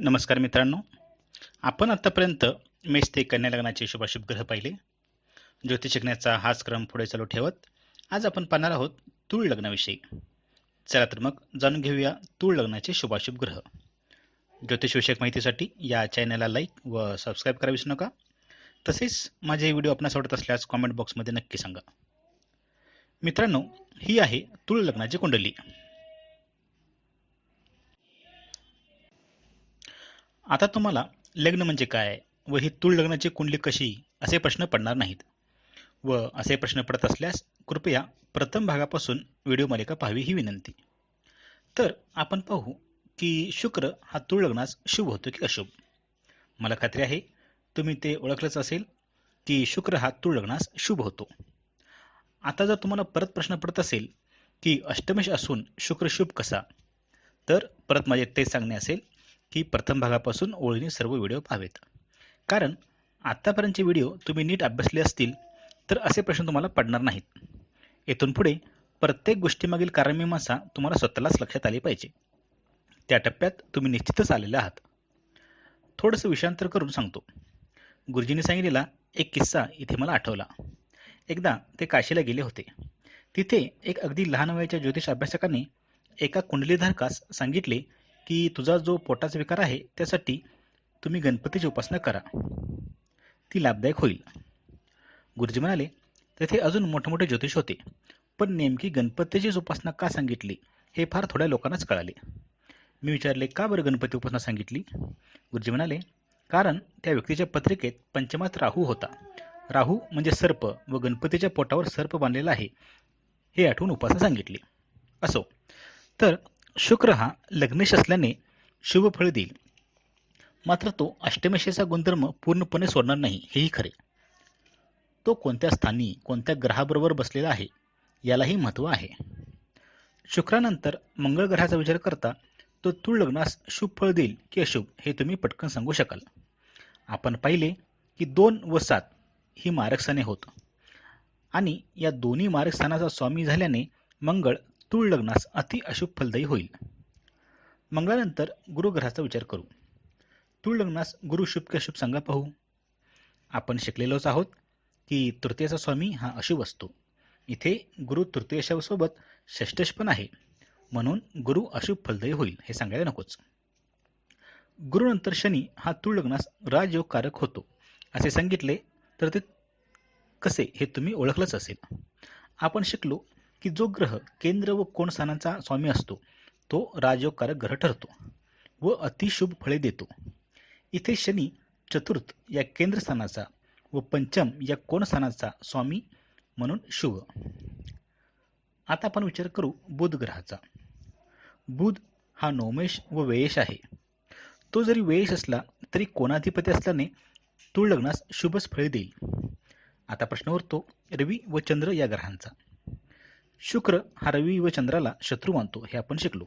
नमस्कार मित्रांनो. आपण आत्तापर्यंत मेष ते कन्या लग्नाचे शुभाशुभ ग्रह पाहिले. ज्योतिष शिकण्याचा हाच क्रम पुढे चालू ठेवत आज आपण पाहणार आहोत तूळ लग्नाविषयी. चला तर मग जाणून घेऊया तूळ लग्नाचे शुभाशुभ ग्रह. ज्योतिषविषयक माहितीसाठी या चॅनलला लाईक व सबस्क्राईब करा विसरू नका. तसेच माझे व्हिडिओ आपणास आवडत असल्यास कॉमेंट बॉक्समध्ये नक्की सांगा. मित्रांनो ही आहे तूळ लग्नाची कुंडली. आता तुम्हाला लग्न म्हणजे काय व ही तूळ लग्नाची कुंडली कशी असे प्रश्न पडणार नाहीत. व असे प्रश्न पडत असल्यास कृपया प्रथम भागापासून व्हिडिओ मालिका पाहावी ही विनंती. तर आपण पाहू की शुक्र हा तूळ लग्नास शुभ होतो की अशुभ. मला खात्री आहे तुम्ही ते ओळखलंच असेल की शुक्र हा तूळ लग्नास शुभ होतो. आता जर तुम्हाला परत प्रश्न पडत असेल की अष्टमेश असून शुक्र शुभ कसा? तर परत माझे तेच सांगणे असेल की प्रथम भागापासून ओळीने सर्व व्हिडिओ पाहावेत. कारण आत्तापर्यंतचे व्हिडिओ तुम्ही नीट अभ्यासले असतील तर असे प्रश्न तुम्हाला पडणार नाहीत. येथून पुढे प्रत्येक गोष्टीमागील कारणमीमांसा तुम्हाला स्वतःलाच लक्षात आली पाहिजे. त्या टप्प्यात तुम्ही निश्चितच आलेले आहात. थोडंसं विषांतर करून सांगतो. गुरुजींनी सांगितलेला एक किस्सा इथे मला आठवला. एकदा ते काशीला गेले होते. तिथे एक अगदी लहान वयाच्या ज्योतिष अभ्यासकाने एका कुंडलीधारकास सांगितले की तुझा जो पोटाचा विकार आहे त्यासाठी तुम्ही गणपतीची उपासना करा. ती लाभदायक होईल. गुरुजी म्हणाले तेथे अजून मोठमोठे ज्योतिष होते पण नेमकी गणपतीचीच उपासना का सांगितली हे फार थोड्या लोकांनाच कळाले. मी विचारले का बरं गणपती उपासना सांगितली? गुरुजी म्हणाले कारण त्या व्यक्तीच्या पत्रिकेत पंचमात राहू होता. राहू म्हणजे सर्प व गणपतीच्या पोटावर सर्प बांधलेला आहे हे आठवून उपासना सांगितली. असो. तर शुक्र हा लग्नेश असल्याने शुभ फळ देईल. मात्र तो अष्टमेशेचा गुणधर्म पूर्णपणे सोडणार नाही हेही खरे. तो कोणत्या स्थानी कोणत्या ग्रहाबरोबर बसलेला आहे यालाही महत्त्व आहे. शुक्रानंतर मंगळ ग्रहाचा विचार करता तो तूळ लग्नास शुभ फळ देईल की अशुभ हे तुम्ही पटकन सांगू शकाल. आपण पाहिले की दोन व सात ही मारकस्थाने होत. आणि या दोन्ही मारकस्थानाचा स्वामी झाल्याने मंगळ तूळ लग्नास अति अशुभ फलदायी होईल. मंगळानंतर गुरुग्रहाचा विचार करू. तूळ लग्नास गुरु शुभ की अशुभ सांगा पाहू. आपण शिकलेलोच आहोत की तृतीयाचा स्वामी हा अशुभ असतो. इथे गुरु तृतीयशासोबत षष्टश पण आहे. म्हणून गुरु अशुभ फलदायी होईल हे सांगायला नकोच. गुरुनंतर शनी हा तूळ लग्नास राजयोगकारक होतो. असे सांगितले तर ते कसे हे तुम्ही ओळखलंच असेल. आपण शिकलो की जो ग्रह केंद्र व कोण स्थानांचा स्वामी असतो तो राजयोगकारक ग्रह ठरतो व अतिशुभ फळे देतो. इथे शनी चतुर्थ या केंद्रस्थानाचा व पंचम या कोण स्थानाचा स्वामी म्हणून शुभ. आता आपण विचार करू बुध ग्रहाचा. बुध हा नोमेश व वेयेश आहे. तो जरी वेयेश असला तरी कोणाधिपती असल्याने तूळ लग्नास शुभच फळे देईल. आता प्रश्न उरतो रवी व चंद्र या ग्रहांचा. शुक्र हा रवी व चंद्राला शत्रू मानतो हे आपण शिकलो.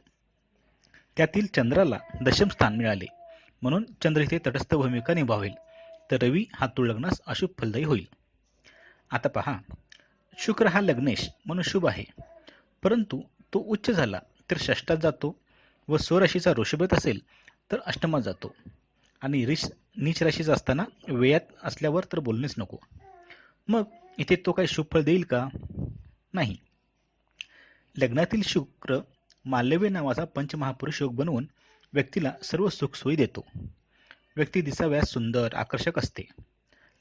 त्यातील चंद्राला दशम स्थान मिळाले. म्हणून चंद्र इथे तटस्थ भूमिका निभावेल. तर रवी हा तूळ लग्नास अशुभ फलदायी होईल. आता पहा. शुक्र हा लग्नेश म्हणून शुभ आहे. परंतु तो उच्च झाला तर षष्टात जातो व स्वराशीचा ऋषभेत असेल तर अष्टमात जातो. आणि रिश नीच राशीचा असताना वेयात असल्यावर तर बोलणेच नको. मग इथे तो काही शुभ फळ देईल का? नाही. लग्नातील शुक्र मालव्य नावाचा पंचमहापुरुष योग बनवून व्यक्तीला सर्व सुखसोयी देतो. व्यक्ती दिसाव्यास सुंदर आकर्षक असते.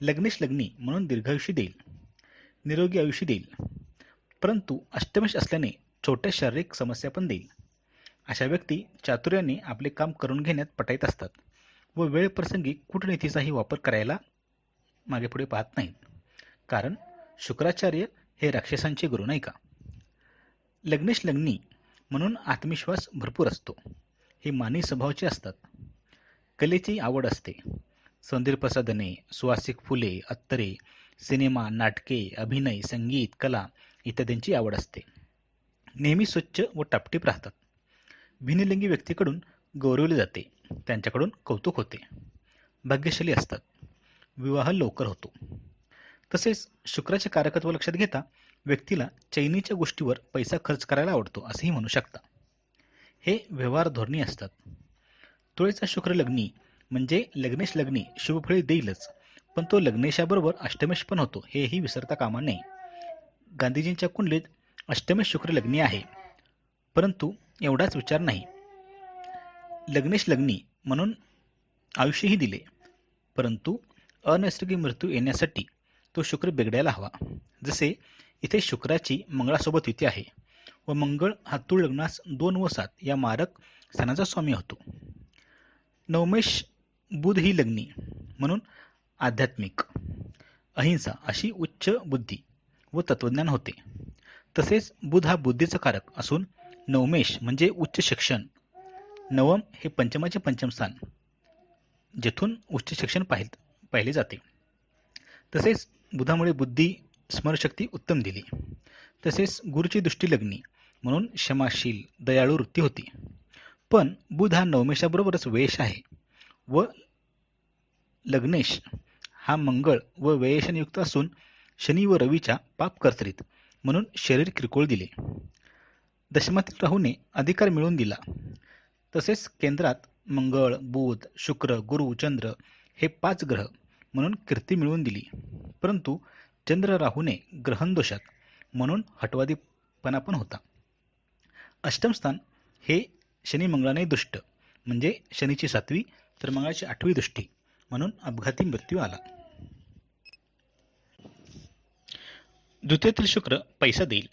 लग्नेश लग्नी म्हणून दीर्घायुषी देईल. निरोगी आयुष्य देईल. परंतु अष्टमेश असल्याने छोट्या शारीरिक समस्या पण देईल. अशा व्यक्ती चातुर्याने आपले काम करून घेण्यात पटायत असतात व वेळ प्रसंगी कूटनीतीचाही वापर करायला मागे पुढे पाहत नाहीत. कारण शुक्राचार्य हे राक्षसांचे गुरु नाही का? लग्नेश लग्नी म्हणून आत्मविश्वास भरपूर असतो. हे मानवी स्वभावाचे असतात. कलेची आवड असते. सौंदर्य प्रसाधने सुवासिक फुले अत्तरे सिनेमा नाटके अभिनय संगीत कला इत्यादींची आवड असते. नेहमी स्वच्छ व टापटीप राहतात. भिन्नलिंगी व्यक्तीकडून गौरवले जाते. त्यांच्याकडून कौतुक होते. भाग्यशाली असतात. विवाह लवकर होतो. तसेच शुक्राचे कारकत्व लक्षात घेता व्यक्तीला चैनीच्या गोष्टीवर पैसा खर्च करायला आवडतो असेही म्हणू शकता. हे व्यवहार धोरणी असतात. तुळेचा शुक्र लग्नी म्हणजे लग्नेश लग्नी शुभफळी देईलच पण तो लग्नेशाबरोबर अष्टमेश पण होतो हेही विसरता कामा नये. गांधीजींच्या कुंडलीत अष्टमेश शुक्र लग्नी आहे परंतु एवढाच विचार नाही. लग्नेश लग्नी म्हणून आयुष्यही दिले परंतु अनैसर्गिक मृत्यू येण्यासाठी तो शुक्र बिघडायला हवा. जसे इथे शुक्राची मंगळासोबत युती आहे व मंगळ हा तुळ लग्नास दोन व सात या मारक स्थानाचा स्वामी होतो. नवमेश बुध ही लग्नी म्हणून आध्यात्मिक अहिंसा अशी उच्च बुद्धी व तत्वज्ञान होते. तसेच बुध हा बुद्धीचा कारक असून नवमेश म्हणजे उच्च शिक्षण. नवम हे पंचमाचे पंचम स्थान जेथून उच्च शिक्षण पाहि पाहिले जाते. तसेच बुधामुळे बुद्धी स्मरणशक्ती उत्तम दिली. तसेच गुरुची दृष्टी लग्नी म्हणून क्षमाशील दयाळू वृत्ती होती. पण बुध हा नवमेशाबरोबरच वेश आहे व लग्नेश हा मंगळ व वेयशनयुक्त असून शनी व रवीच्या पाप कर्तरीत म्हणून शरीर किरकोळ दिले. दशमातील राहूने अधिकार मिळवून दिला. तसेच केंद्रात मंगळ बुध शुक्र गुरु चंद्र हे पाच ग्रह म्हणून कीर्ती मिळवून दिली. परंतु चंद्र राहूने ग्रहणदोषात म्हणून हटवादीपणा पण होता. अष्टम स्थान हे शनी मंगळाने दुष्ट म्हणजे शनीची सातवी तर मंगळाची आठवी दृष्टी म्हणून अपघाती मृत्यू आला. द्वितीयातील शुक्र पैसा देईल.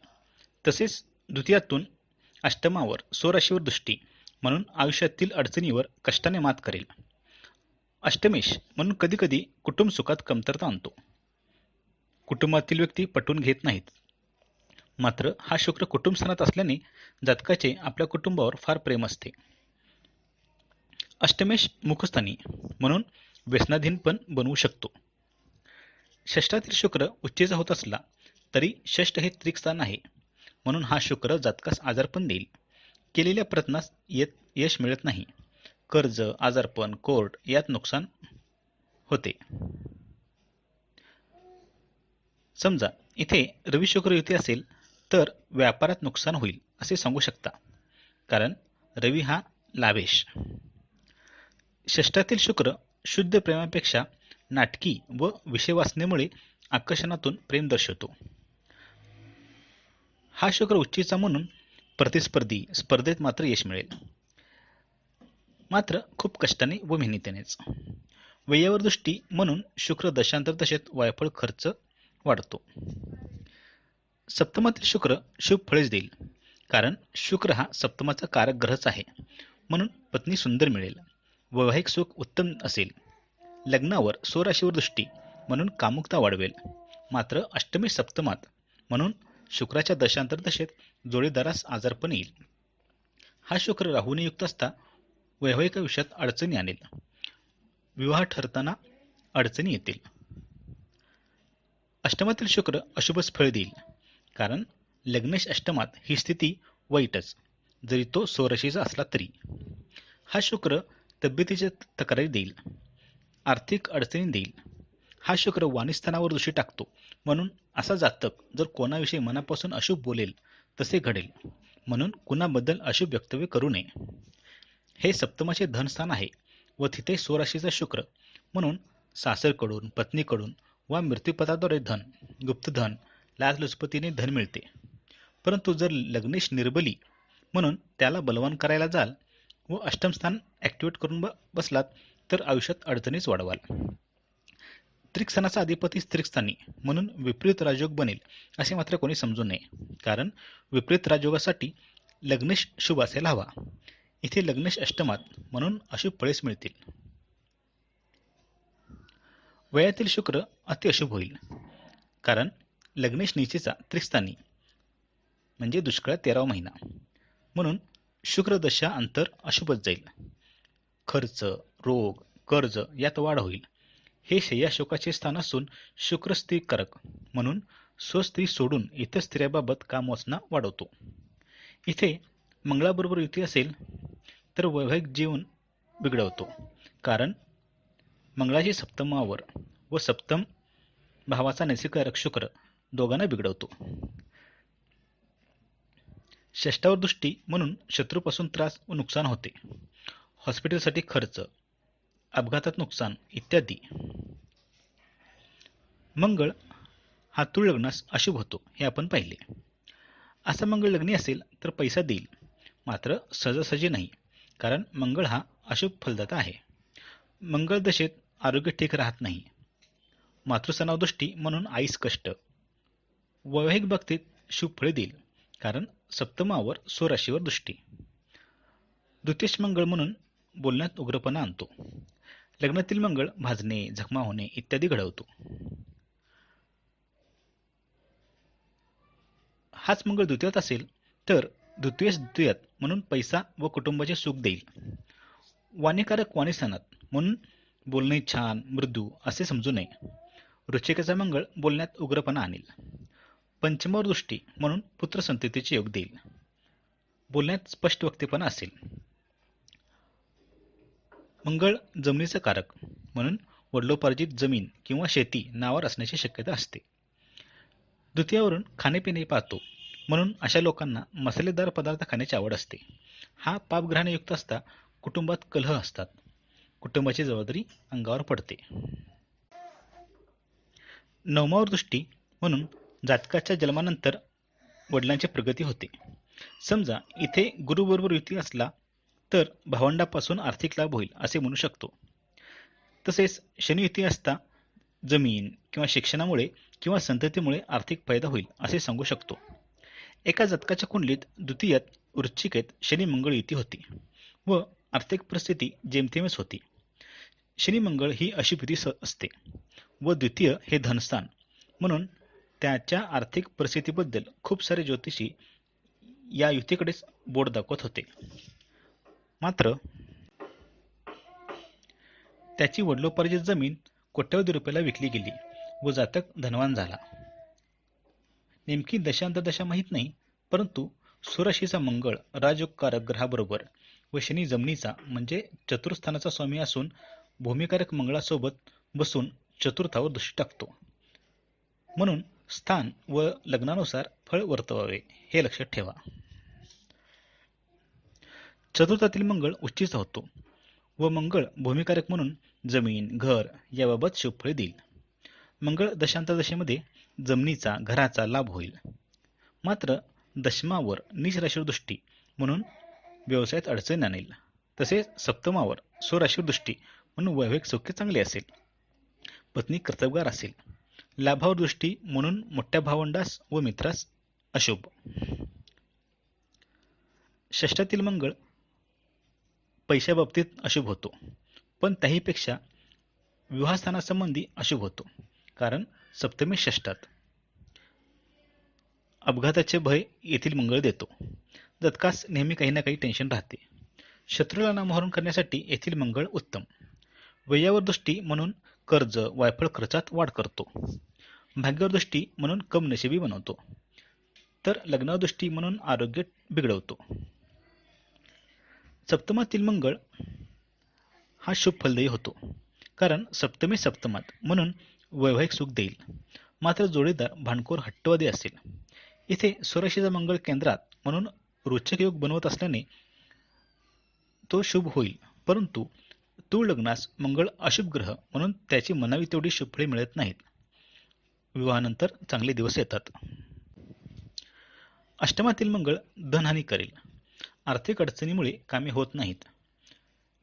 तसेच द्वितीयातून अष्टमावर सोराशीवर दृष्टी म्हणून आयुष्यातील अडचणीवर कष्टाने मात करेल. अष्टमेश म्हणून कधीकधी कुटुंब सुखात कमतरता आणतो. कुटुंबातील व्यक्ती पटवून घेत नाहीत. मात्र हा शुक्र कुटुंब स्थानात असल्याने जातकाचे आपल्या कुटुंबावर फार प्रेम असते. अष्टमेश मुखस्थानी म्हणून व्यसनाधीन पण बनवू शकतो. षष्ठातील शुक्र उच्चेचा होत असला तरी षष्ठ हे त्रिकस्थान आहे. म्हणून हा शुक्र जातकास आजारपण देईल. केलेल्या प्रयत्नास येत यश मिळत नाही. कर्ज आजारपण कोर्ट यात नुकसान होते. समजा इथे रवी शुक्र युती असेल तर व्यापारात नुकसान होईल असे सांगू शकता. कारण रवी हा लावेश षष्ठातील शुक्र शुद्ध प्रेमापेक्षा नाटकी व विषयवासनेमुळे आकर्षणातून प्रेम दर्शवतो. हा शुक्र उच्चीचा म्हणून प्रतिस्पर्धी स्पर्धेत मात्र यश मिळेल. मात्र खूप कष्टाने व मेहनतीनेच. वयावर दृष्टी म्हणून शुक्र दशांतर दशेत वायफळ खर्च वाढतो. सप्तमातील शुक्र शुभ फळेच देईल. कारण शुक्र हा सप्तमाचा कारक ग्रहच आहे. म्हणून पत्नी सुंदर मिळेल. वैवाहिक सुख उत्तम असेल. लग्नावर स्वराशीवर दृष्टी म्हणून कामुकता वाढवेल. मात्र अष्टमी सप्तमात म्हणून शुक्राच्या दशांतर दशेत जोडीदारास आजारपण येईल. हा शुक्र राहूने युक्त असता वैवाहिक आयुष्यात अडचणी आणेल. विवाह ठरताना अडचणी येतील. अष्टमातील शुक्र अशुभच फळ देईल. कारण लग्नेश अष्टमात ही स्थिती वाईटच जरी तो सोरशीचा असला तरी. हा शुक्र तब्येतीच्या तक्रारी देईल आर्थिक अडचणी देईल. हा शुक्र वाणीस्थानावर दोषी टाकतो म्हणून असा जातक जर कोणाविषयी मनापासून अशुभ बोलेल तसे घडेल. म्हणून कुणाबद्दल अशुभ वक्तव्य करू नये. हे सप्तमाचे धनस्थान आहे व तिथे सोराशीचा शुक्र म्हणून सासरकडून पत्नीकडून वा मृत्यूपथाद्वारे धन गुप्तधन लाचलुचपतीने धन मिळते. परंतु जर लग्नेश निर्बली म्हणून त्याला बलवान करायला जाल व अष्टमस्थान ॲक्टिवेट करून ब बसलात तर आयुष्यात अडचणीच वाढवाल. त्रिकस्थानाचा अधिपती स्त्रिकस्थानी म्हणून विपरीत राजयोग बनेल असे मात्र कोणी समजू नये. कारण विपरीत राजयोगासाठी लग्नेश शुभ असायला हवा. इथे लग्नेश अष्टमात म्हणून अशुभ फळेस मिळतील. वयातील शुक्र अति अशुभ होईल. कारण लग्नेश निचेचा त्रिस्थानी म्हणजे दुष्काळ तेरावा महिना. म्हणून शुक्रदशा अंतर अशुभच जाईल. खर्च रोग कर्ज यात वाढ होईल. हे शय्याशोकाचे स्थान असून शुक्र स्त्रीकारक म्हणून स्वस्त्री सोडून इतर स्त्रियाबाबत कामवासना वाढवतो. इथे मंगळाबरोबर युती असेल तर वैवाहिक जीवन बिघडवतो. कारण मंगळाची सप्तमावर व सप्तम भावाचा नैसर्गिक शुक्र दोघांना बिघडवतो. षष्टावर दृष्टी म्हणून शत्रूपासून त्रास व नुकसान होते. हॉस्पिटलसाठी खर्च अपघातात नुकसान इत्यादी. मंगळ हा तुळ लग्नास अशुभ होतो हे आपण पाहिले. असा मंगळ लग्नी असेल तर पैसा देईल मात्र सहजासहजी नाही कारण मंगळ हा अशुभ फलदाता आहे. मंगळ दशेत आरोग्य ठीक राहत नाही. मातृसनावदृष्टी म्हणून आईस कष्ट. वैवाहिक बाबतीत शुभ फळे देईल कारण सप्तमावर स्वराशीवर दृष्टी. द्वितीय मंगळ म्हणून बोलण्यात उग्रपणा आणतो. लग्नातील मंगळ भाजणे झकमा होणे इत्यादी घडवतो. हाच मंगळ द्वितीयात असेल तर द्वितीय द्वितीयात म्हणून पैसा व कुटुंबाचे सुख देईल. वाणीकारक वाणीस्थानात म्हणून बोलणे छान मृदू असे समजू नये. रुचिकेचा मंगळ बोलण्यात उग्रपणा आणेल. पंचमोर दृष्टी म्हणून पुत्रसंततीचे योग देईल. बोलण्यात स्पष्ट वक्तेपणा असेल. मंगळ जमिनीचा कारक म्हणून वडलोपार्जित जमीन किंवा शेती नावावर असण्याची शक्यता असते. द्वितीयावरून खाणेपिणे पाहतो म्हणून अशा लोकांना मसालेदार पदार्थ खाण्याची आवड असते. हा पापग्रहाने युक्त असता कुटुंबात कलह असतात. कुटुंबाची जबाबदारी अंगावर पडते. नवमावर दृष्टी म्हणून जातकाच्या जन्मानंतर वडिलांची प्रगती होते. समजा इथे गुरुबरोबर युती असला तर भावंडापासून आर्थिक लाभ होईल असे म्हणू शकतो. तसेच शनियुती असता जमीन किंवा शिक्षणामुळे किंवा संततीमुळे आर्थिक फायदा होईल असे सांगू शकतो. एका जातकाच्या कुंडलीत द्वितीयात वृश्चिकेत शनी मंगळ युती होती व आर्थिक परिस्थिती जेमतेमच होती. शनी मंगळ ही अशी युती असते. व द्वितीय हे धनस्थान. म्हणून त्याच्या आर्थिक परिस्थितीबद्दल खूप सारे ज्योतिषी या युतीकडेच बोट दाखवत होते. मात्र त्याची वडलोपार्जित जमीन कोट्यवधी रुपयाला विकली गेली व जातक धनवान झाला. नेमकी दशांतदशा माहीत नाही परंतु सुराशीचा मंगळ राजकारक ग्रहाबरोबर व शनी जमिनीचा म्हणजे चतुर्थानाचा स्वामी असून भूमिकारक मंगळासोबत बसून चतुर्थावर दृष्टी टाकतो. म्हणून स्थान व लग्नानुसार फळ वर्तवावे हे लक्षात ठेवा. चतुर्थातील मंगळ उच्चीचा होतो व मंगळ भूमिकारक म्हणून जमीन घर याबाबत शुभफळे देईल. मंगळ दशांतदशेमध्ये जमिनीचा घराचा लाभ होईल. मात्र दशमावर नीच दृष्टी म्हणून व्यवसायात अडचण आणेल. तसेच सप्तमावर स्वराशीवर दृष्टी म्हणून वैवाहिक सौख्य चांगले असेल. पत्नी कर्तबगार असेल. लाभावर दृष्टी म्हणून मोठ्या भावंडास व मित्रास अशुभ. षष्ठातील मंगळ पैशाबाबतीत अशुभ होतो. पण त्याहीपेक्षा विवाहस्थानासंबंधी अशुभ होतो. कारण सप्तमी षष्ठात अपघाताचे भय येथील मंगळ देतो. दत्कास नेहमी काही ना काही टेन्शन राहते. शत्रूला नामहरण करण्यासाठी येथील मंगळ उत्तम. वयावर दृष्टी म्हणून कर्ज वायफळ खर्चात वाढ करतो. भाग्यावर दृष्टी म्हणून कम नशिबी बनवतो. तर लग्नावर दृष्टी म्हणून आरोग्य बिघडवतो. सप्तमातील मंगळ हा शुभ फलदायी होतो. कारण सप्तमी सप्तमात म्हणून वैवाहिक सुख देईल. मात्र जोडीदार भांडखोर हट्टवादी असेल. इथे स्वराशीचा मंगळ केंद्रात म्हणून रोचक योग बनवत असल्याने तो शुभ होईल. परंतु तूळ लग्नास मंगळ अशुभ ग्रह म्हणून त्याची मनावी तेवढी शुभफळे मिळत नाहीत. विवाहानंतर चांगले दिवस येतात. अष्टमातील मंगळ धनहानी करेल. आर्थिक अडचणीमुळे कामे होत नाहीत.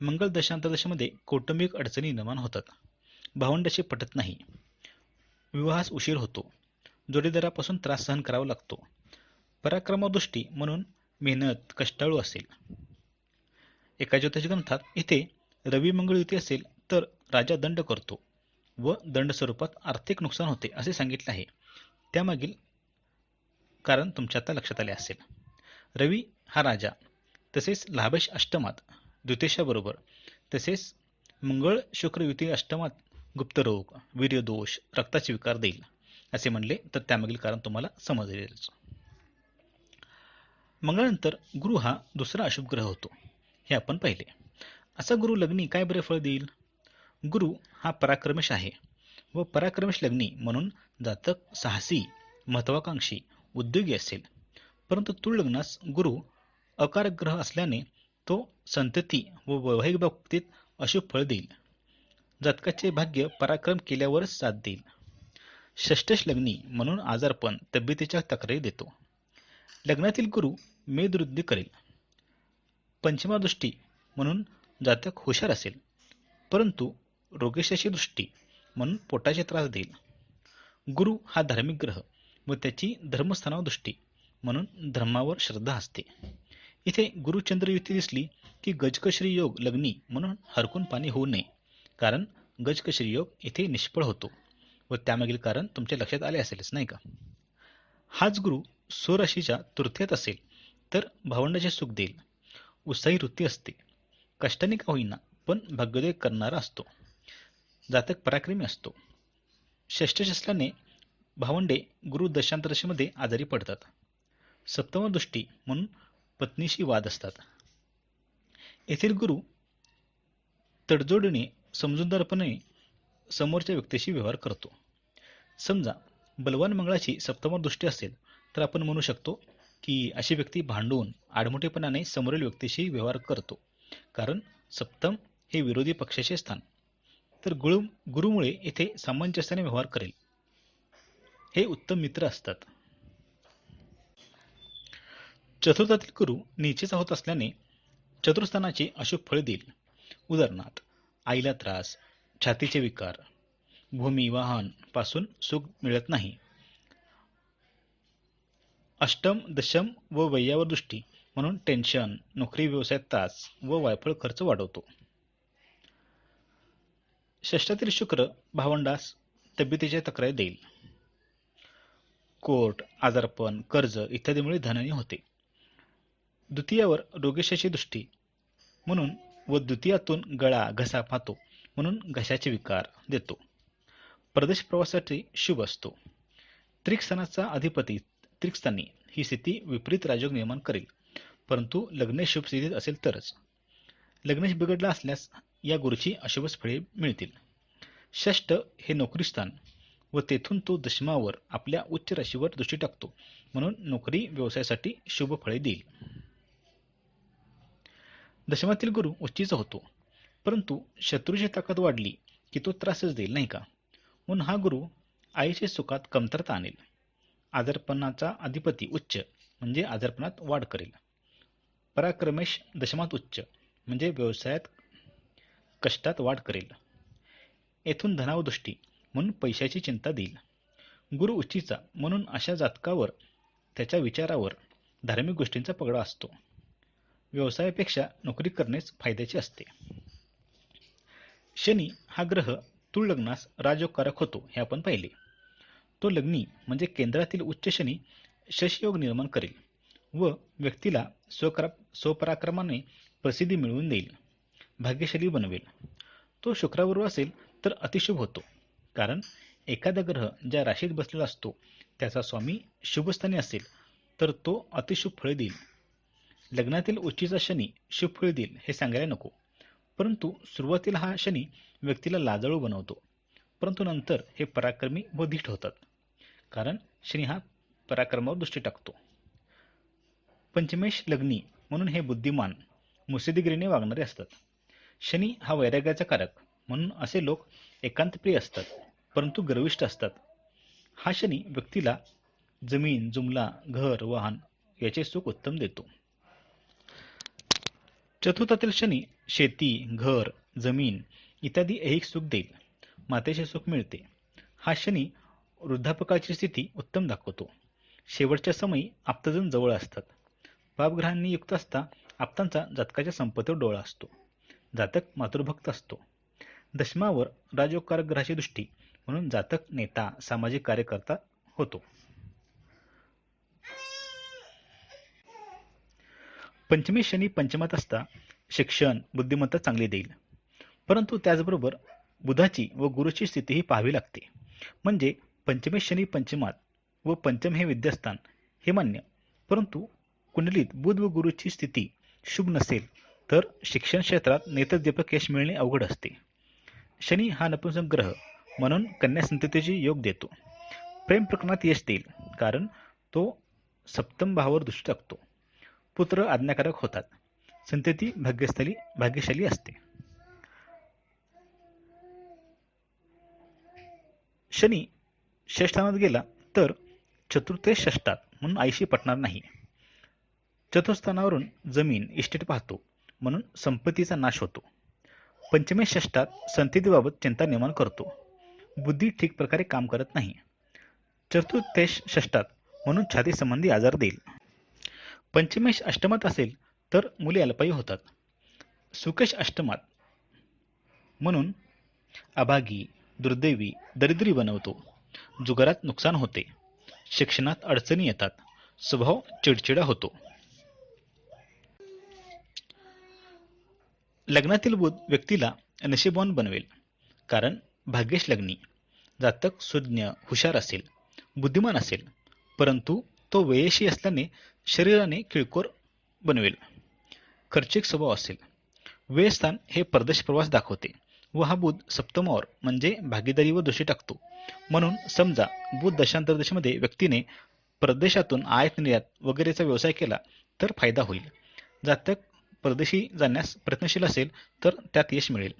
मंगल दशांतदशेमध्ये कौटुंबिक अडचणी निर्माण होतात. भावंडाशी पटत नाही. विवाहास उशीर होतो. जोडीदारापासून त्रास सहन करावा लागतो. पराक्रमदृष्टी म्हणून मेहनत कष्टाळू असेल. एका ज्योतिष ग्रंथात इथे रवी मंगळ युती असेल तर राजा दंड करतो व दंड स्वरूपात आर्थिक नुकसान होते असे सांगितले आहे. त्यामागील कारण तुमच्या आता लक्षात आले असेल. रवी हा राजा. तसेच लाभेश अष्टमात द्वितेशाबरोबर. तसेच मंगळ शुक्र युती अष्टमात गुप्तरोग वीर्यदोष रक्ताचे विकार देईल असे म्हणले तर त्यामागील कारण तुम्हाला समजलेच. मंगळानंतर गुरु हा दुसरा अशुभ ग्रह होतो हे आपण पाहिले. असा गुरु लग्नी काय बरे फळ देईल? गुरु हा पराक्रमेश आहे व पराक्रमेश लग्नी म्हणून जातक साहसी महत्वाकांक्षी उद्योगी असेल. परंतु तुळ लग्नास गुरु अकारग्रह असल्याने तो संतती व वैवाहिक बाबतीत अशुभ फळ देईल. जातकाचे भाग्य पराक्रम केल्यावरच साथ देईल. षष्टश लग्नी म्हणून आजारपण तब्येतीच्या तक्रारी देतो. लग्नातील गुरु मेदवृद्धी करेल. पंचमादृष्टी म्हणून जातक हुशार असेल. परंतु रोगेशाची दृष्टी म्हणून पोटाचे त्रास देईल. गुरु हा धार्मिक ग्रह व त्याची धर्मस्थानावर दृष्टी म्हणून धर्मावर श्रद्धा असते. इथे गुरुचंद्र युती दिसली की गजकश्री योग लग्नी म्हणून हरकून पाणी होऊ नये. कारण गजकश्री योग इथे निष्फळ होतो व त्यामागील कारण तुमच्या लक्षात आले असेलच नाही का? हाच गुरु स्वराशीच्या तृतीयात असेल तर भावंडाचे सुख देईल. उत्साही वृत्ती असते. कष्टाने का होईना पण भाग्योदय करणारा असतो. जातक पराक्रमी असतो. षष्टश भावंडे गुरु दशांतरशीमध्ये आजारी पडतात. सप्तम दृष्टी म्हणून पत्नीशी वाद असतात. येथील गुरु तडजोडीने समजूतदारपणे समोरच्या व्यक्तीशी व्यवहार करतो. समजा बलवान मंगळाची सप्तम दृष्टी असेल तर आपण म्हणू शकतो की अशी व्यक्ती भांडून आडमोठेपणाने समोरील व्यक्तीशी व्यवहार करतो. कारण सप्तम हे विरोधी पक्षाचे स्थान. तर गुरु गुरुमुळे येथे सामंजस्याने व्यवहार करेल. हे उत्तम मित्र असतात. चतुर्थातील गुरु नीचेचा होत असल्याने चतुर्थानाचे अशुभ फळ देईल. उदाहरणार्थ आईला त्रास छातीचे विकार भूमी वाहनपासून सुख मिळत नाही. अष्टम दशम व वय्यावर दृष्टी. म्हणून टेन्शन नोकरी व्यवसायात तास व वायफळ खर्च वाढवतो. षष्टातील शुक्र भावंडास तब्येतीच्या तक्रारी देईल. कोर्ट आजारपण कर्ज इत्यादीमुळे धनहानी होते. द्वितीयावर रोगेशाची दृष्टी म्हणून व द्वितीयातून गळा घसा पाहतो म्हणून घशाचे विकार देतो. प्रदेश प्रवासासाठी शुभ असतो. त्रिकस्थानाचा अधिपती त्रिकस्थानी ही स्थिती विपरीत राजयोग निर्माण करेल. परंतु लग्न शुभ स्थितीत असेल तरच. लग्नेश बिघडला असल्यास या गुरुची अशुभच फळे मिळतील. षष्ट हे नोकरीस्थान व तेथून तो दशमावर आपल्या उच्च राशीवर दृष्टी टाकतो म्हणून नोकरी व्यवसायासाठी शुभ फळे देईल. दशमातील गुरु उच्चीचा होतो परंतु शत्रूची ताकद वाढली की तो त्रासच देईल नाही का? म्हणून हा गुरु आईच्या सुखात कमतरता आणेल. आजारपणाचा अधिपती उच्च म्हणजे आजारपणात वाढ करेल. पराक्रमेश दशमात उच्च म्हणजे व्यवसायात कष्टात वाढ करेल. येथून धनावदृष्टी म्हणून पैशाची चिंता देईल. गुरु उच्चीचा म्हणून अशा जातकावर त्याच्या विचारावर धार्मिक गोष्टींचा पगडा असतो. व्यवसायापेक्षा नोकरी करणेच फायद्याचे असते. शनी हा ग्रह तुळ लग्नास राजयोगकारक होतो हे आपण पाहिले. तो लग्नी म्हणजे केंद्रातील उच्च शनी शशयोग निर्माण करेल. व व्यक्तीला स्वकरा स्वपराक्रमाने प्रसिद्धी मिळवून देईल. भाग्यशाली बनवेल. तो शुक्राबरोबर असेल तर अतिशुभ होतो. कारण एखादा ग्रह ज्या राशीत बसलेला असतो त्याचा स्वामी शुभस्थानी असेल तर तो अतिशुभ फळ देईल. लग्नातील उच्चीचा शनी शुभ फळ देईल हे सांगायला नको. परंतु सुरुवातीला हा शनी व्यक्तीला लाजाळू बनवतो. परंतु नंतर हे पराक्रमी व धीट होतात. कारण शनी हा पराक्रमावर दृष्टी टाकतो. पंचमेश लग्नी म्हणून हे बुद्धिमान मुसदिगिरीने वागणारे असतात. शनी हा वैराग्याचा कारक म्हणून असे लोक एकांतप्रिय असतात परंतु गर्विष्ठ असतात. हा शनी व्यक्तीला जमीन जुमला घर वाहन याचे सुख उत्तम देतो. चतुर्थातील शनी शेती घर जमीन इत्यादी ऐहिक सुख देईल मातेचे सुख मिळते. हा शनी वृद्धापकाची स्थिती उत्तम दाखवतो. शेवटच्या समयी आप्तजन जवळ असतात. पापग्रहांनी युक्त असता आप्तांचा जातकाच्या संपत्तीवर डोळा असतो. जातक मातृभक्त असतो. दशमावर राजयोगकारक ग्रहाची दृष्टी म्हणून जातक नेता सामाजिक कार्यकर्ता होतो. पंचमी शनी पंचमात असता शिक्षण बुद्धिमत्ता चांगली देईल. परंतु त्याचबरोबर बुधाची व गुरुची स्थितीही पाहावी लागते. म्हणजे पंचमी शनी पंचमात व पंचम हे विद्यास्थान हे मान्य. परंतु कुंडलीत बुध व गुरुची स्थिती शुभ नसेल तर शिक्षण क्षेत्रात नेतृदीपक यश मिळणे अवघड असते. शनी हा नपुंसक ग्रह म्हणून कन्या संततीचे योग देतो. प्रेम प्रकरणात यश देईल कारण तो सप्तम भावावर दृष्टी टाकतो. पुत्र आज्ञाकारक होतात. संतती भाग्यस्थली भाग्यशाली असते. शनी षष्ठानात गेला तर चतुर्थ षष्ठात म्हणून आईशी पटणार नाही. चतुर्थानावरून जमीन इस्टेट पाहतो म्हणून संपत्तीचा नाश होतो. पंचमे षष्ठात संततीबाबत चिंता निर्माण करतो. बुद्धी ठीक प्रकारे काम करत नाही. चतुर्थेश षष्ठात म्हणून छाती संबंधी आजार देईल. पंचमेश अष्टमात असेल तर मुले अल्पायू होतात. सुकेश अष्टमात म्हणून अभागी दुर्दैवी दरिद्री बनवतो. जुगारात नुकसान होते. शिक्षणात अडचणी येतात. स्वभाव चिडचिडा होतो. लग्नातील बुध व्यक्तीला नशीबवान बनवेल. कारण भाग्येश लग्नी जातक सुज्ञ हुशार असेल बुद्धिमान असेल परंतु तो वयशी असल्याने शरीराने किळकोर बनवेल. खर्चिक स्वभाव असेल. व्ययस्थान हे परदेश प्रवास दाखवते व हा बुध सप्तमावर म्हणजे भागीदारी व दोषी टाकतो. म्हणून समजा बुध दशांतरदशेमध्ये व्यक्तीने परदेशातून आयात निर्यात वगैरेचा व्यवसाय केला तर फायदा होईल. जातक परदेशी जाण्यास प्रयत्नशील असेल तर त्यात यश मिळेल.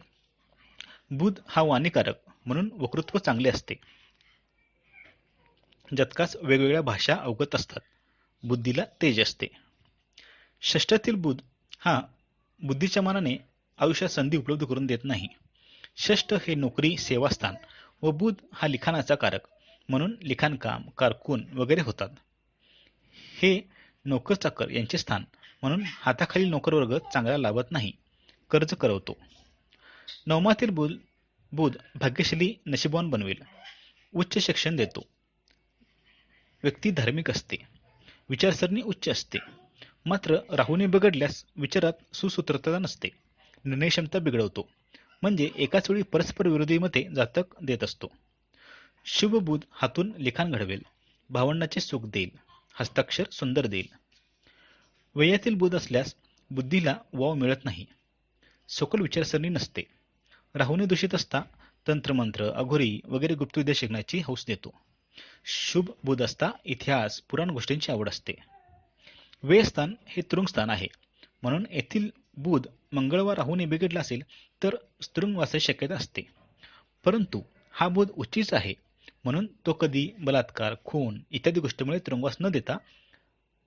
बुध हा वाणीकारक म्हणून वक्तृत्व चांगले असते. जतकास वेगवेगळ्या भाषा अवगत असतात. बुद्धीला तेज असते. षष्ठातील बुध हा बुद्धीच्या मानाने आयुष्यात संधी उपलब्ध करून देत नाही. षष्ठ हे नोकरी सेवास्थान व बुध हा लिखाणाचा कारक म्हणून लिखाणकाम कारकून वगैरे होतात. हे नोकरचाकर यांचे स्थान म्हणून हाताखालील नोकरवर्ग चांगला लाभत नाही. कर्ज करवतो. नवमातील बुध बुध भाग्यशाली नशिबवान बनवेल. उच्च शिक्षण देतो. व्यक्ती धार्मिक असते. विचारसरणी उच्च असते. मात्र राहूने बिघडल्यास विचारात सुसूत्रता नसते. निर्णयक्षमता बिघडवतो. म्हणजे एकाच वेळी परस्पर विरोधी मते जातक देत असतो. शुभ बुध हातून लिखाण घडवेल. भावंडाचे सुख देईल. हस्ताक्षर सुंदर देईल. वयातील बोध असल्यास बुद्धीला वाव मिळत नाही. सकल विचारसरणी नसते. राहूने दूषित असता तंत्रमंत्र अघोरी वगैरे गुप्तविद्या शिकण्याची हौस देतो. शुभ बुध असता इतिहास पुराण गोष्टींची आवड असते. व्ययस्थान हे तुरुंगस्थान आहे. म्हणून येथील बुध मंगळवार राहूने बिघडला असेल तर तुरुंगवासाची शक्यता असते. परंतु हा बुध उच्चीच आहे. म्हणून तो कधी बलात्कार खून इत्यादी गोष्टीमुळे तुरुंगवास न देता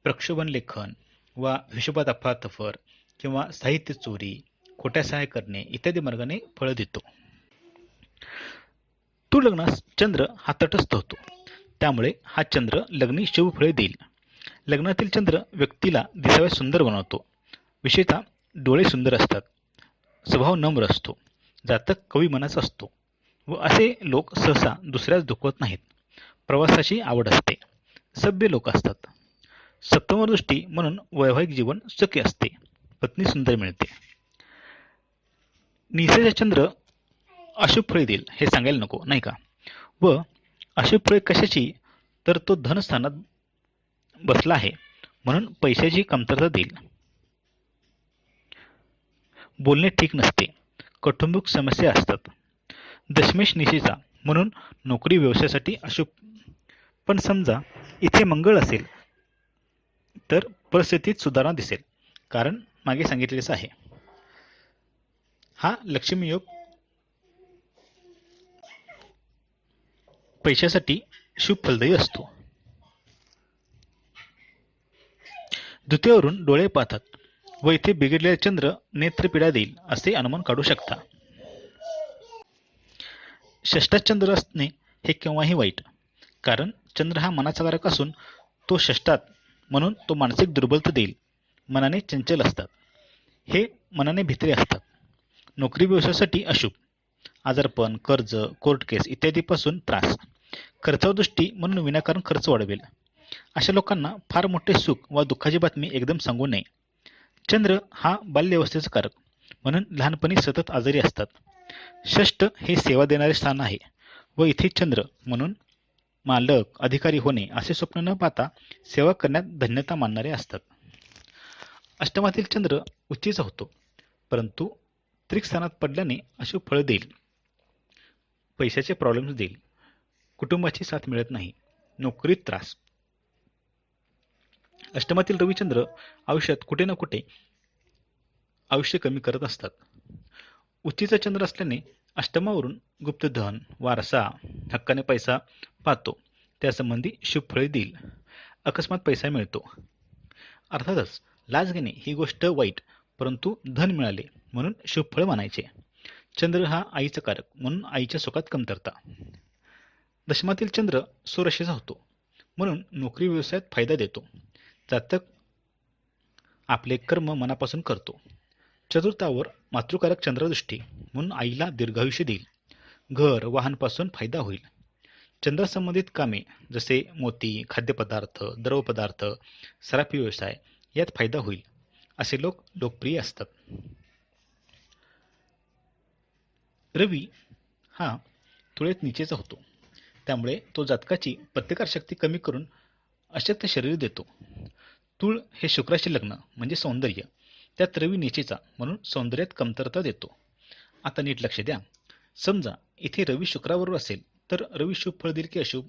प्रक्षोभन लेखन वा हिशोबात अफातफर किंवा साहित्य चोरी खोट्या सहाय करणे इत्यादी मार्गाने फळ देतो. तू लग्नास चंद्र हा तटस्थ होतो. त्यामुळे हा चंद्र लग्नी शिवफळे देईल. लग्नातील चंद्र व्यक्तीला दिसाव्यास सुंदर बनवतो. विशेषतः डोळे सुंदर असतात. स्वभाव नम्र असतो. जातक कवी मनाचा असतो. व असे लोक सहसा दुसऱ्याच दुखवत नाहीत. प्रवासाची आवड असते. सभ्य लोक असतात. सप्तमवर दृष्टी म्हणून वैवाहिक जीवन सुखी असते. पत्नी सुंदर मिळते. निसेचा चंद्र अशुभ फळे देईल हे सांगायला नको नाही का? व अशुभ फळे कशाची? तर तो धनस्थानात बसला आहे म्हणून पैशाची कमतरता देईल. बोलणे ठीक नसते. कौटुंबिक समस्या असतात. दशमेश निशेचा म्हणून नोकरी व्यवसायासाठी अशुभ. पण समजा इथे मंगळ असेल तर परिस्थितीत सुधारणा दिसेल. कारण मागे सांगितलेच आहे. हा लक्ष्मी योग पैशासाठी शुभ फलदायी असतो. द्वितीयवरून डोळे पाहतात व इथे बिघडलेला चंद्र नेत्रपीडा देईल असे अनुमान काढू शकता. षष्ठात चंद्र असणे हे केव्हाही वाईट कारण चंद्र हा मनाचा कारक असून तो षष्टात म्हणून तो मानसिक दुर्बलता देईल. मनाने चंचल असतात. हे मनाने भित्रे असतात. नोकरी व्यवसायासाठी अशुभ. आजारपण कर्ज कोर्ट केस इत्यादीपासून त्रास. खर्चावर दृष्टी म्हणून विनाकारण खर्च वाढवेल. अशा लोकांना फार मोठे सुख वा दुःखाची बातमी एकदम सांगू नये. चंद्र हा बाल्यावस्थेचा कारक. म्हणून लहानपणी सतत आजारी असतात. षष्ठ हे सेवा देणारे स्थान आहे. व इथे चंद्र म्हणून मालक अधिकारी होणे असे स्वप्न न पाहता सेवा करण्यात धन्यता मानणारे असतात. अष्टमातील चंद्र उच्चीचा होतो परंतु त्रिकस्थानात पडल्याने अशुभ फळ देईल. पैशाचे प्रॉब्लेम्स देईल. कुटुंबाची साथ मिळत नाही. नोकरीत त्रास. अष्टमातील रविचंद्र आयुष्यात कुठे ना कुठे आयुष्य कमी करत असतात. उच्चीचा चंद्र असल्याने अष्टमावरून गुप्तधन वारसा हक्काने पैसा पाहतो. त्यासंबंधी शुभफळे देईल. अकस्मात पैसा मिळतो. अर्थातच लाच घेणे ही गोष्ट वाईट परंतु धन मिळाले म्हणून शुभफळ मानायचे. चंद्र हा आईचा कारक म्हणून आईच्या सुखात कमतरता. दशमातील चंद्र सुरक्षेचा होतो म्हणून नोकरी व्यवसायात फायदा देतो. जातक आपले कर्म मनापासून करतो. चतुर्थावर मातृकारक चंद्रदृष्टी म्हणून आईला दीर्घायुष्य देईल. घर वाहनपासून फायदा होईल. चंद्रासंबंधित कामे जसे मोती खाद्यपदार्थ द्रवपदार्थ सराफी व्यवसाय यात फायदा होईल. असे लोक लोकप्रिय असतात. रवी हा तुळेत निचेचा होतो. त्यामुळे तो जातकाची प्रतिकारशक्ती कमी करून अशक्त शरीर देतो. तुळ हे शुक्राचे लग्न म्हणजे सौंदर्य त्यात रवी निचेचा म्हणून सौंदर्यात कमतरता देतो. आता नीट लक्ष द्या. समजा इथे रवी शुक्राबरोबर असेल तर रवी शुभ फळ देईल की अशुभ?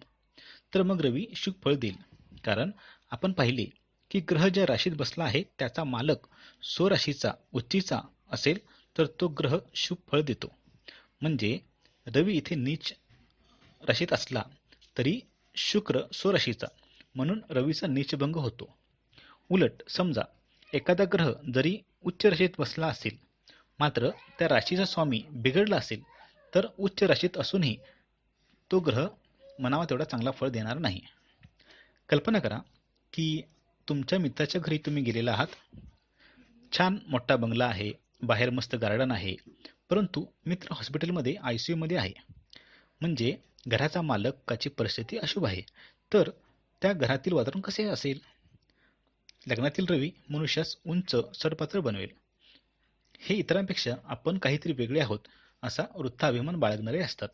तर मग रवी शुभ फळ देईल. कारण आपण पाहिले की ग्रह ज्या राशीत बसला आहे त्याचा मालक स्वराशीचा उच्चीचा असेल तर तो ग्रह शुभ फळ देतो. म्हणजे रवी इथे नीच राशीत असला तरी शुक्र स्वराशीचा म्हणून रवीचा नीचभंग होतो. उलट समजा एखादा ग्रह जरी उच्च राशीत बसला असेल मात्र त्या राशीचा स्वामी बिघडला असेल तर उच्च राशीत असूनही तो ग्रह मनावा तेवढा चांगला फळ देणार नाही. कल्पना करा की तुमच्या मित्राच्या घरी तुम्ही गेलेला आहात. छान मोठा बंगला आहे बाहेर मस्त गार्डन आहे परंतु मित्र हॉस्पिटलमध्ये आय सी यूमध्ये आहे. म्हणजे घराचा मालकाची परिस्थिती अशुभ आहे तर त्या घरातील वातावरण कसे असेल? लग्नातील रवी मनुष्यास उंच सडपात्र बनवेल. हे इतरांपेक्षा आपण काहीतरी वेगळे आहोत असा वृत्ताभिमान बाळगणारे असतात.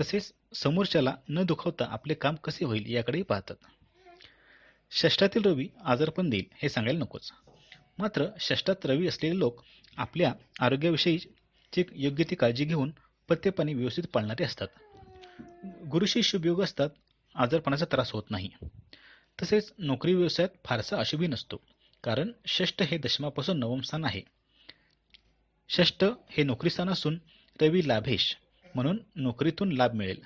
तसेच समोरच्याला न दुखावता आपले काम कसे होईल याकडेही पाहतात. षष्ठातील रवी आजारपण देईल हे सांगायला नकोच. मात्र षष्ठात रवी असलेले लोक आपल्या आरोग्याविषयीची योग्य ती काळजी घेऊन पथ्यपाणी व्यवस्थित पाळणारे असतात. गुरुशी शुभयोग असतात आजारपणाचा त्रास होत नाही. तसेच नोकरी व्यवसायात फारसा अशुभी नसतो कारण षष्ठ हे दशमापासून नवम स्थान आहे. षष्ठ हे नोकरी स्थान असून रवी लाभेश म्हणून नोकरीतून लाभ मिळेल.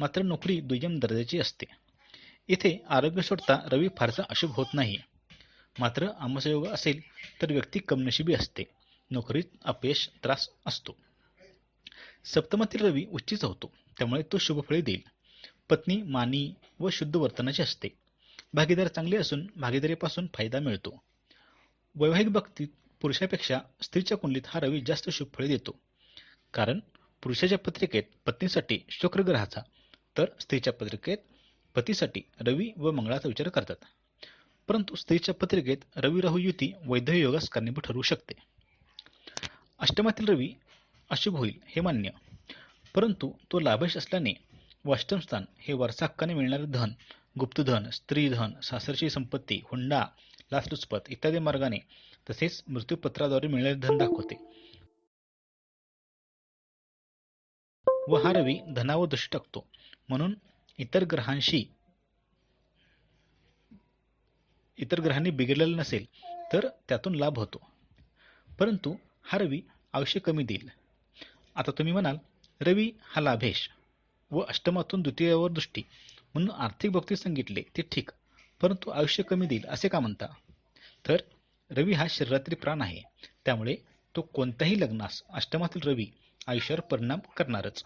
मात्र नोकरी दुय्यम दर्जाची असते. इथे आरोग्य सोडता रवी फारसा अशुभ होत नाही. मात्र आमसयोग असेल तर व्यक्ती कमनशिबी असते. नोकरीत अपयश त्रास असतो. सप्तमातील रवी उच्चीचा होतो. त्यामुळे तो शुभफळे देईल. पत्नी मानी व शुद्ध वर्तनाची असते. भागीदार चांगले असून भागीदारीपासून फायदा मिळतो. वैवाहिक बाबतीत पुरुषापेक्षा स्त्रीच्या कुंडलीत हा रवी जास्त शुभफळे देतो. कारण पुरुषाच्या पत्रिकेत पत्नीसाठी शुक्र ग्रहाचा तर स्त्रीच्या पत्रिकेत पतीसाठी रवी व मंगळाचा विचार करतात. परंतु स्त्रीच्या पत्रिकेत रवी राहू युती वैद्य योगास कारणीभूत ठरू शकते. अष्टमातील रवी अशुभ होईल हे मान्य. परंतु तो लाभश असल्याने व अष्टम स्थान हे वारसा हक्काने मिळणारे धन गुप्तधन स्त्रीधन सासरची संपत्ती हुंडा लाचलुचपत इत्यादी मार्गाने तसेच मृत्यूपत्राद्वारे मिळणारे धन दाखवते. व हा रवी धनावर दृष्टी टाकतो. म्हणून इतर ग्रहांशी इतर ग्रहांनी बिघडलेला नसेल तर त्यातून लाभ होतो. परंतु हा रवी आयुष्य कमी देईल. आता तुम्ही म्हणाल रवी हा लाभेश व अष्टमातून द्वितीयावर दृष्टी. म्हणून आर्थिक बाबतीत सांगितले ते ठीक परंतु आयुष्य कमी देईल असे का म्हणता? तर रवी हा शरीरातील प्राण आहे. त्यामुळे तो कोणत्याही लग्नास अष्टमातील रवी आयुष्यावर परिणाम करणारच.